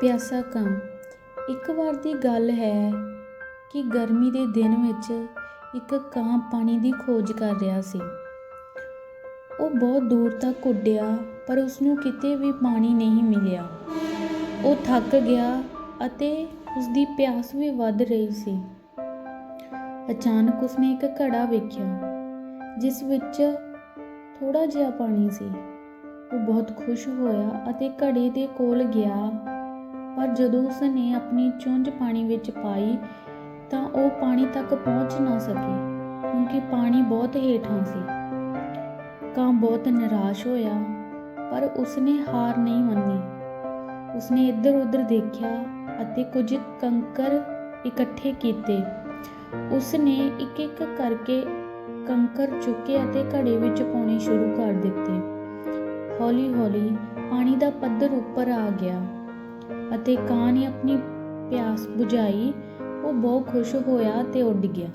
ਪਿਆਸਾ ਕਾਂ ਇੱਕ ਵਾਰ ਦੀ ਗੱਲ ਹੈ ਕਿ ਗਰਮੀ ਦੇ ਦਿਨ ਵਿੱਚ ਇੱਕ ਕਾਂ ਪਾਣੀ ਦੀ ਖੋਜ ਕਰ ਰਿਹਾ ਸੀ। ਉਹ ਬਹੁਤ ਦੂਰ ਤੱਕ ਉੱਡਿਆ, ਪਰ ਉਸਨੂੰ ਕਿਤੇ ਵੀ ਪਾਣੀ ਨਹੀਂ ਮਿਲਿਆ। ਉਹ ਥੱਕ ਗਿਆ ਅਤੇ ਉਸਦੀ ਪਿਆਸ ਵੀ ਵੱਧ ਰਹੀ ਸੀ। ਅਚਾਨਕ ਉਸਨੇ ਇੱਕ ਘੜਾ ਵੇਖਿਆ, ਜਿਸ ਵਿੱਚ ਥੋੜਾ ਜਿਹਾ ਪਾਣੀ ਸੀ। ਉਹ ਬਹੁਤ ਖੁਸ਼ ਹੋਇਆ ਅਤੇ ਘੜੇ ਦੇ ਕੋਲ ਗਿਆ। ਪਰ ਜਦੋਂ ਉਸਨੇ ਆਪਣੀ ਚੁੰਝ ਪਾਣੀ ਵਿੱਚ ਪਾਈ ਤਾਂ ਉਹ ਪਾਣੀ ਤੱਕ ਪਹੁੰਚ ਨਾ ਸਕੀ, ਕਿਉਂਕਿ ਪਾਣੀ ਬਹੁਤ ਹੇਠਾਂ ਸੀ। ਕਾਂ ਬਹੁਤ ਨਿਰਾਸ਼ ਹੋਇਆ, ਪਰ ਉਸਨੇ ਹਾਰ ਨਹੀਂ ਮੰਨੀ। ਉਸਨੇ ਇੱਧਰ ਉੱਧਰ ਦੇਖਿਆ ਅਤੇ ਕੁਝ ਕੰਕਰ ਇਕੱਠੇ ਕੀਤੇ। ਉਸਨੇ ਇੱਕ ਇੱਕ ਕਰਕੇ ਕੰਕਰ ਚੁੱਕੇ ਅਤੇ ਘੜੇ ਵਿੱਚ ਪਾਉਣੇ ਸ਼ੁਰੂ ਕਰ ਦਿੱਤੇ। ਹੌਲੀ-ਹੌਲੀ ਪਾਣੀ ਦਾ ਪੱਧਰ ਉੱਪਰ ਆ ਗਿਆ। ਅਤੇ ਕਾਂ ਨੇ ਆਪਣੀ ਪਿਆਸ ਬੁਝਾਈ ਉਹ ਬਹੁਤ ਖੁਸ਼ ਹੋਇਆ ਤੇ ਉੱਡ ਗਿਆ।